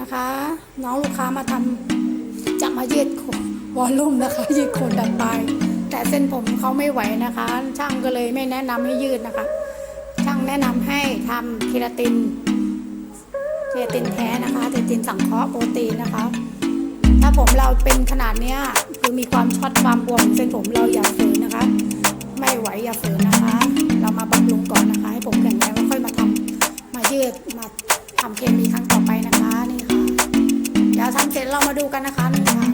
นะคะ น้องลูกค้ามาทำจะมายืดวอลลุ่มนะคะยืดโคนดัดปลายแต่เส้นผมเขาไม่ไหวนะคะ ช่างก็เลยไม่แนะนำให้ยืดนะคะ ช่างแนะนำให้ทำเคราตินเคราตินแท้นะคะเคราตินสังเคราะห์โปรตีนนะคะ ถ้าผมเราเป็นขนาดเนี้ยคือมีความช็อตความบวมเส้นผมเราอย่าฝืนนะคะ ไม่ไหวอย่าฝืน เสร็จเรามาดูกันนะคะนี่ค่ะ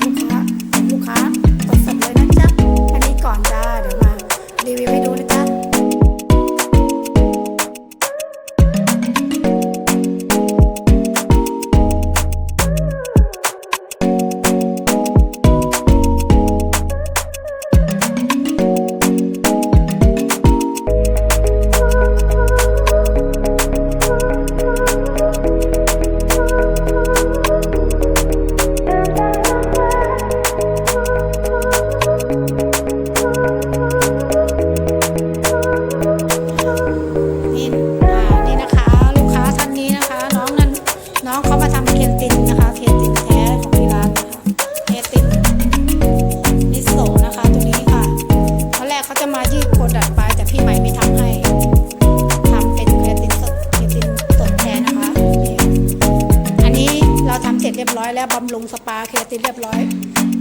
ร้อยแล้วบำรุงสปาเคตินเรียบร้อย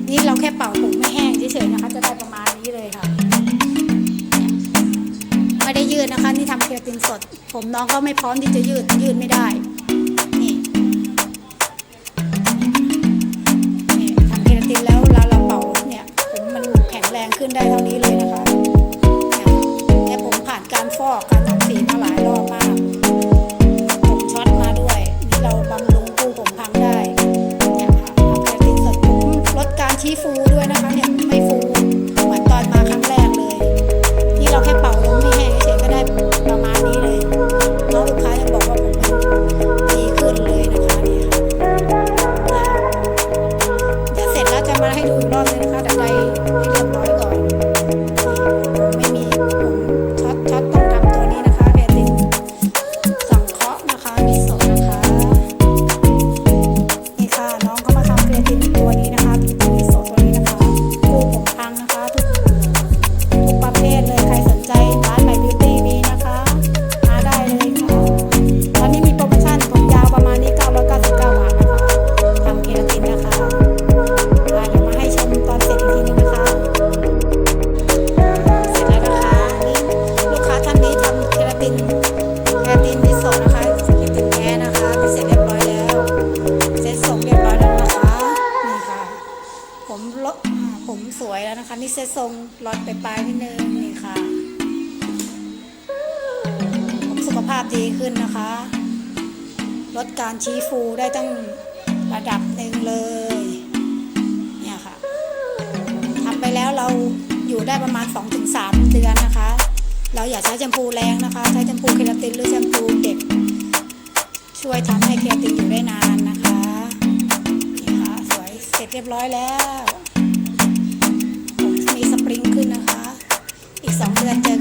นี่เราแค่เป่าผมไม่แห้งเฉยๆนะคะ จะได้ประมาณนี้เลยค่ะไม่ได้ยืดนะคะ นี่ทำเคราตินสด ผมน้องก็ไม่พร้อมที่จะยืดยืดไม่ได้ นะคะนี่เซตทรงหลอดไปปลายนิดนึงนี่ค่ะผมสุขภาพดีขึ้นนะคะ ลดการชี้ฟูได้ตั้งระดับหนึ่งเลย เนี่ยค่ะทำไปแล้วเราอยู่ได้ประมาณ 2-3 เดือนนะคะ เราอย่าใช้แชมพูแรงนะคะ ใช้แชมพูเคราตินหรือแชมพูเด็ก ช่วยทำให้เคราตินอยู่ได้นานนะคะ นี่ค่ะ สวยเสร็จเรียบร้อยแล้ว อี